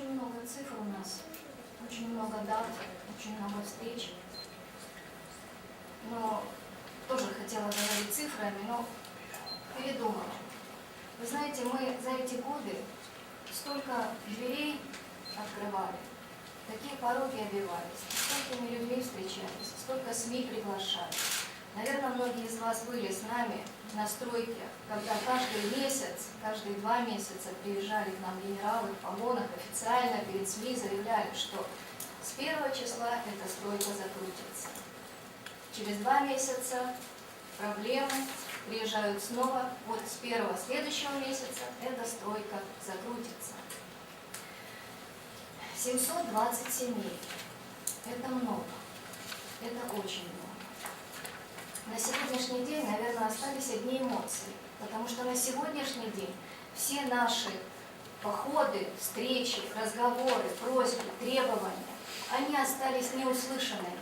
Очень много цифр у нас, очень много дат, очень много встреч. Но тоже хотела говорить цифрами, но передумала. Вы знаете, мы за эти годы столько дверей открывали, такие пороги обивались, столькими людьми встречались, столько СМИ приглашали. Наверное, многие из вас были с нами на стройке, когда каждый месяц, каждые два месяца приезжали к нам генералы в погонах, официально перед СМИ заявляли, что с первого числа эта стройка закрутится. Через два месяца проблемы, приезжают снова, вот с первого следующего месяца эта стройка закрутится. 720 семей. Это много. Это очень много. На сегодняшний день, наверное, остались одни эмоции, потому что на сегодняшний день все наши походы, встречи, разговоры, просьбы, требования, они остались неуслышанными.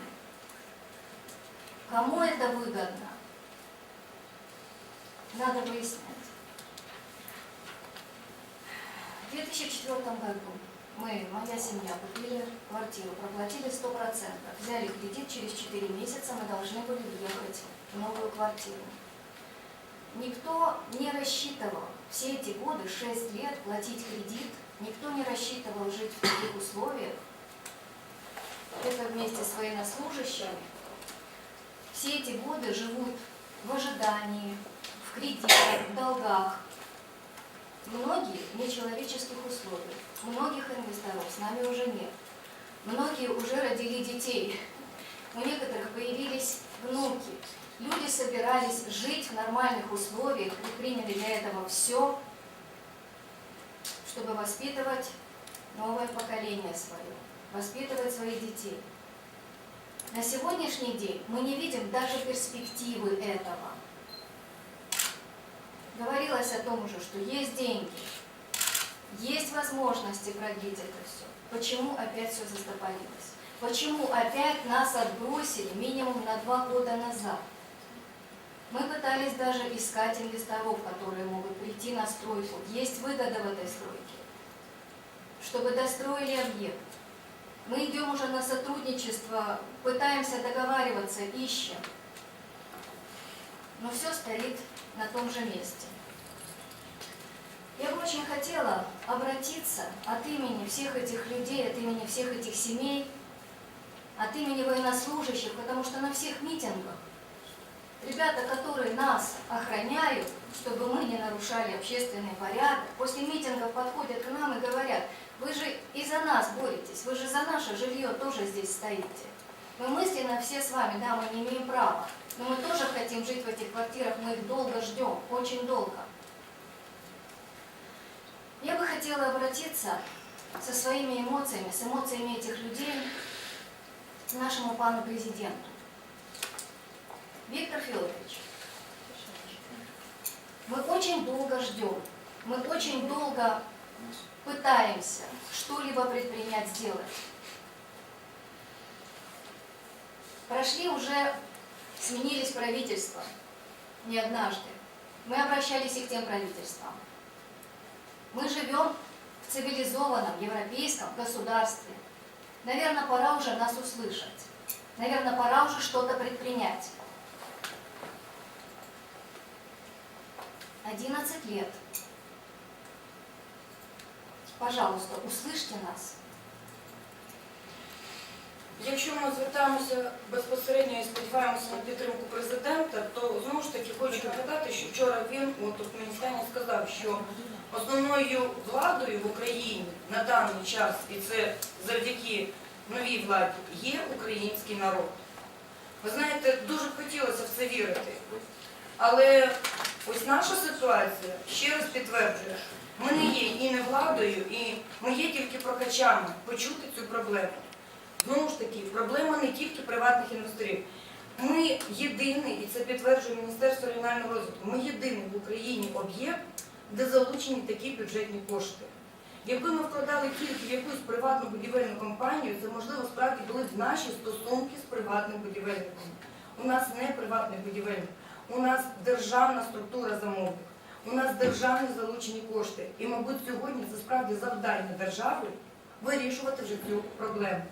Кому это выгодно? Надо выяснять. В 2004 году мы, моя семья, купили квартиру, проплатили 100%, взяли кредит, через 4 месяца мы должны были въехать в новую квартиру. Никто не рассчитывал все эти годы, 6 лет, платить кредит, никто не рассчитывал жить в таких условиях. Это вместе с военнослужащими. Все эти годы живут в ожидании, в кредитах, в долгах. Многие нечеловеческих условиях. Многих инвесторов с нами уже нет. Многие уже родили детей. У некоторых появились внуки. Люди собирались жить в нормальных условиях и приняли для этого все, чтобы воспитывать новое поколение свое, воспитывать своих детей. На сегодняшний день мы не видим даже перспективы этого. Говорилось о том уже, что есть деньги, есть возможности продлить это все. Почему опять все застопорилось? Почему опять нас отбросили минимум на два года назад? Мы пытались даже искать инвесторов, которые могут прийти на стройку. Есть выгода в этой стройке, чтобы достроили объект. Мы идем уже на сотрудничество, пытаемся договариваться, ищем. Но все стоит на том же месте. Я бы очень хотела обратиться от имени всех этих людей, от имени всех этих семей, от имени военнослужащих, потому что на всех митингах ребята, которые нас охраняют, чтобы мы не нарушали общественный порядок, после митингов подходят к нам и говорят, вы же и за нас боретесь, вы же за наше жилье тоже здесь стоите. Мы мысленно все с вами, да, мы не имеем права, но мы тоже хотим жить в этих квартирах, мы их долго ждем, очень долго. Я бы хотела обратиться со своими эмоциями, с эмоциями этих людей к нашему пану президенту. Виктор Федорович, мы очень долго ждем, мы очень долго пытаемся что-либо предпринять, сделать. Прошли уже, сменились правительства, не однажды. Мы обращались и к тем правительствам. Мы живем в цивилизованном европейском государстве. Наверное, пора уже нас услышать. Наверное, пора уже что-то предпринять. 11 лет. Пожалуйста, услышьте нас. Якщо ми звертаємося безпосередньо і сподіваємося на підтримку президента, то знову ж таки хочу нагадати, що вчора він у Туркменістані сказав, що основною владою в Україні на даний час, і це завдяки новій владі, є український народ. Ви знаєте, дуже б хотілося в це вірити. Але ось наша ситуація ще раз підтверджує, ми не є і не владою, і ми є тільки прокачами почути цю проблему. Знову ж таки, проблема не тільки приватних інвесторів. Ми єдиний, і це підтверджує Міністерство регіонального розвитку, ми єдиний в Україні об'єкт, де залучені такі бюджетні кошти. Якби ми вкладали тільки в якусь приватну будівельну компанію, це можливо справді були б наші стосунки з приватним будівельником. У нас не приватний будівельник, у нас державна структура замовник, у нас державні залучені кошти. І, мабуть, сьогодні це справді завдання держави вирішувати вже цю проблему.